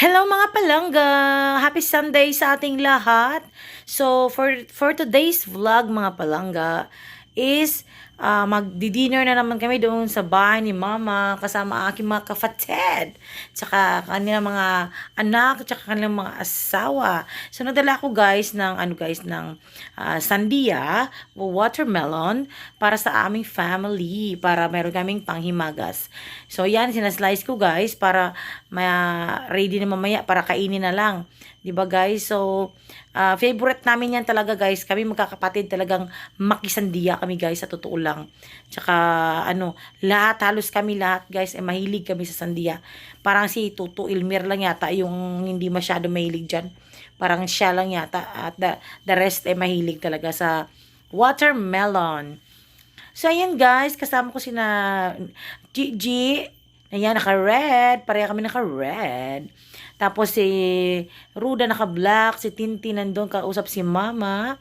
Hello mga palangga! Happy Sunday sa ating lahat! So, for, for today's vlog mga palangga is uh, magdi-dinner na naman kami doon sa bahay ni Mama kasama aking mga kafated tsaka kanilang mga anak tsaka kanilang mga asawa. So, nadala ko guys ng ano guys ng uh, sandia o watermelon para sa aming family para meron kaming panghimagas. So, yan sinaslice ko guys para ma ready na mamaya para kainin na lang. 'Di ba guys? So, uh, favorite namin yan talaga guys. Kami magkakapatid talagang makisandiya kami guys sa totoo lang. Tsaka ano, lahat halos kami lahat guys ay mahilig kami sa sandiya. Parang si Tuto Ilmir lang yata yung hindi masyado mahilig diyan. Parang siya lang yata at the, the rest ay mahilig talaga sa watermelon. So, ayan guys, kasama ko sina Gigi, Ayan, naka-red. Pareha kami naka-red. Tapos si Ruda naka-black. Si Tintin nandun kausap si Mama.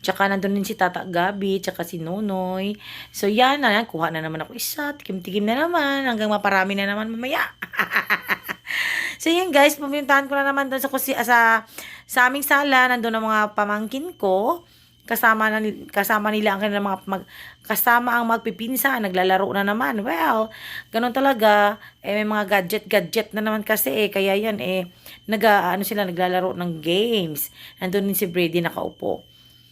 Tsaka nandun din si Tata Gabi. Tsaka si Nonoy. So yan na. Kuha na naman ako isa. Tikim-tikim na naman. Hanggang maparami na naman mamaya. so yan guys. Pumuntahan ko na naman doon sa, sa, sa aming sala. Nandun ang mga pamangkin ko kasama na kasama nila ang kanilang mga mag, kasama ang magpipinsa naglalaro na naman well ganun talaga eh may mga gadget gadget na naman kasi eh kaya yan eh nag ano sila naglalaro ng games nandun din si Brady nakaupo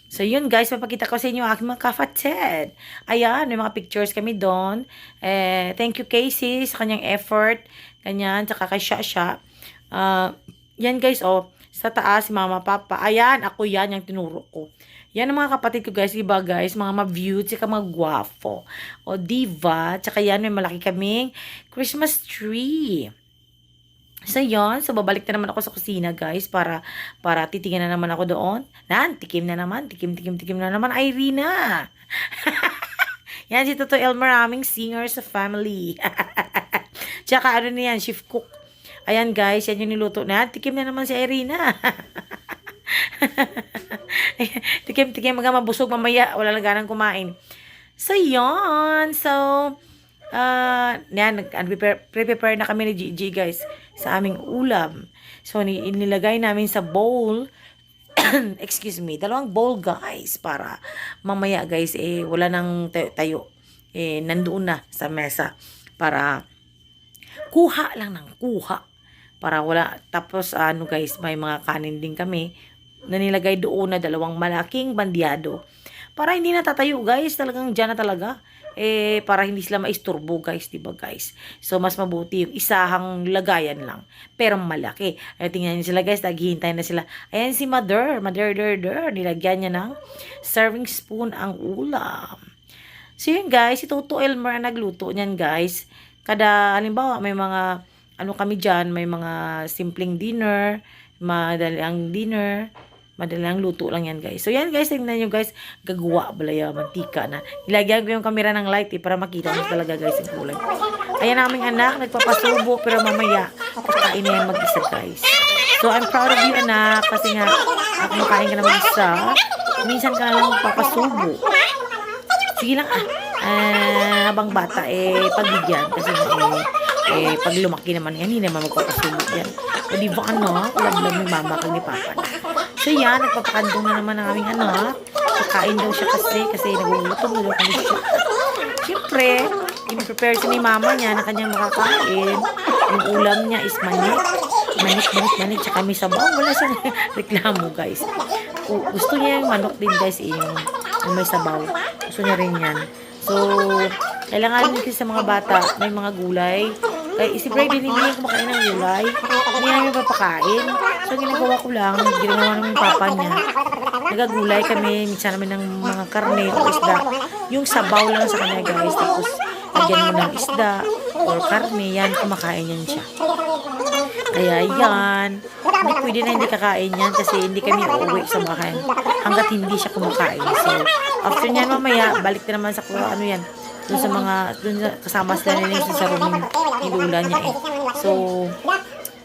So yun guys, mapakita ko sa inyo aking mga kafated. Ayan, may mga pictures kami doon. Eh, thank you Casey sa kanyang effort. Ganyan, tsaka kay Shasha. Uh, yan guys, oh, sa taas si mama, papa. Ayan, ako yan yung tinuro ko. Yan ang mga kapatid ko guys, iba guys, mga ma-viewed, saka mga guwapo. O diva, tsaka yan, may malaki kaming Christmas tree. So, yon So, babalik na naman ako sa kusina, guys, para, para titingnan na naman ako doon. Nan, tikim na naman. Tikim, tikim, tikim na naman. Irina! yan, si Toto Elmer, aming singer sa family. Tsaka, ano na yan, chef cook. Ayan, guys, yan yung niluto na. Tikim na naman si Irina. Tikim-tikim, mga mabusog mamaya. Wala lang ganang kumain. So, yon So, uh, yan, prepare, prepare na kami ni Gigi, guys, sa aming ulam. So, nilagay namin sa bowl, excuse me, dalawang bowl, guys, para mamaya, guys, eh, wala nang tayo, tayo eh, nandoon na sa mesa, para kuha lang ng kuha, para wala, tapos, ano, guys, may mga kanin din kami, na nilagay doon na dalawang malaking bandyado. Para hindi natatayo guys, talagang dyan na talaga. Eh, para hindi sila maisturbo guys, di ba guys? So, mas mabuti yung isahang lagayan lang. Pero malaki. Ay, tingnan niyo sila guys, naghihintay na sila. Ayan si Mother, Mother, der, der. Nilagyan niya ng serving spoon ang ulam. So, yun guys, si Toto Elmer ang nagluto niyan guys. Kada, halimbawa, may mga, ano kami dyan, may mga simpleng dinner, madali ang dinner, Madalang luto lang yan, guys. So, yan, guys. Tingnan nyo, guys. Gagawa, balaya, mantika na. Ilagyan ko yung camera ng light, eh, para makita mo talaga, guys, yung kulay. Ayan naming anak, nagpapasubo, pero mamaya, kakain na yan mag-isa, guys. So, I'm proud of you, anak, kasi nga, ako makain ka naman isa. Minsan ka lang magpapasubo. Sige lang, ah. Uh, habang bata, eh, pagbigyan. Kasi eh, eh, pag lumaki naman yan, hindi naman magpapasubo yan. O, di ba, ano, kulab-lab ni mama kag ni papa. So yan, nagpapakandong na naman ang aming anak. Kakain daw siya kasi, kasi nagugutom na daw kami siya. Siyempre, in-prepare siya ni mama niya na kanyang makakain. Yung ulam niya is manik. Manik, manik, manik. Tsaka may sabaw. Wala siyang reklamo, guys. Gusto niya yung manok din, guys, eh, yung, yung may sabaw. Gusto niya rin yan. So, kailangan din sa mga bata, may mga gulay. Kaya si Brady, hindi kumakain ng gulay. Hindi namin papakain. So, ginagawa ko lang, ginagawa yung papa niya. Nagagulay kami, minsan namin ng mga karne o isda. Yung sabaw lang sa kanya, guys. Tapos, lagyan mo ng isda or karne, yan, kumakain yan siya. Kaya yan, hindi pwede na hindi kakain yan kasi hindi kami uuwi sa bahay hanggat hindi siya kumakain. So, after niyan mamaya, balik na naman sa ano yan, dun sa mga, dun sa, kasama sila nila sa room ni Lula niya eh. So,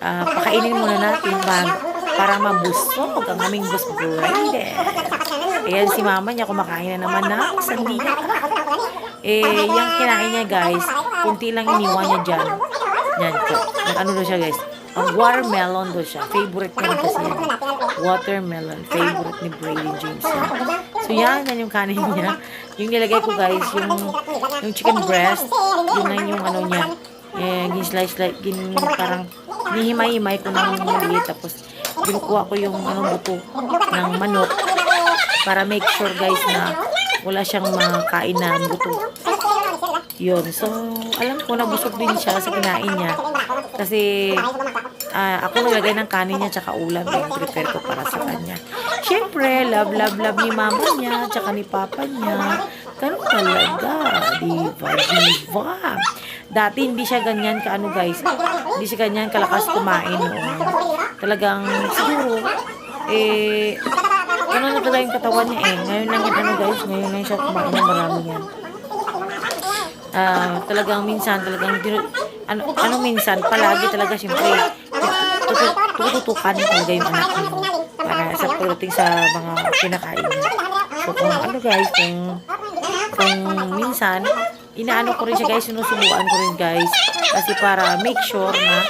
uh, pakainin muna natin para, para mabusog ang aming bus braided. Ayan si mama niya kumakain na naman na sandiya. Eh, yung kinain niya guys, kunti lang iniwan niya dyan. Yan po. Ano daw siya guys. Ang watermelon daw siya. Favorite niya kasi yan. Watermelon. Favorite ni Brady James. So yan, yan yung kanin niya. Yung nilagay ko guys, yung, yung chicken breast. Yun lang yung ano niya. Eh, gin-slice like, gin, parang nihimay-himay ko ng maliit. Tapos, binukuha ko yung anong buto ng manok para make sure guys na wala siyang makain na buto. Yun. So, alam ko nabusog din siya sa kinain niya. Kasi, ah, ako naglagay ng kanin niya tsaka ulam. Yung prepare ko para sa kanya. Siyempre, love, love, love ni mama niya tsaka ni papa niya. Ganun talaga. Diva, diva. Dati hindi siya ganyan ka ano guys. Hindi siya ganyan kalakas kumain noon. Talagang siguro, eh, ano na talaga yung katawan niya eh. Ngayon lang yung ano guys, ngayon lang siya kumain ng marami yan. Ah, talagang minsan talagang ano ano minsan palagi talaga siyempre tutu- tututukan talaga yung anak niya para sa pagdating sa mga kinakain. So kung ano guys, kung kung minsan inaano ko rin siya guys, sinusubukan ko rin guys. Kasi para make sure na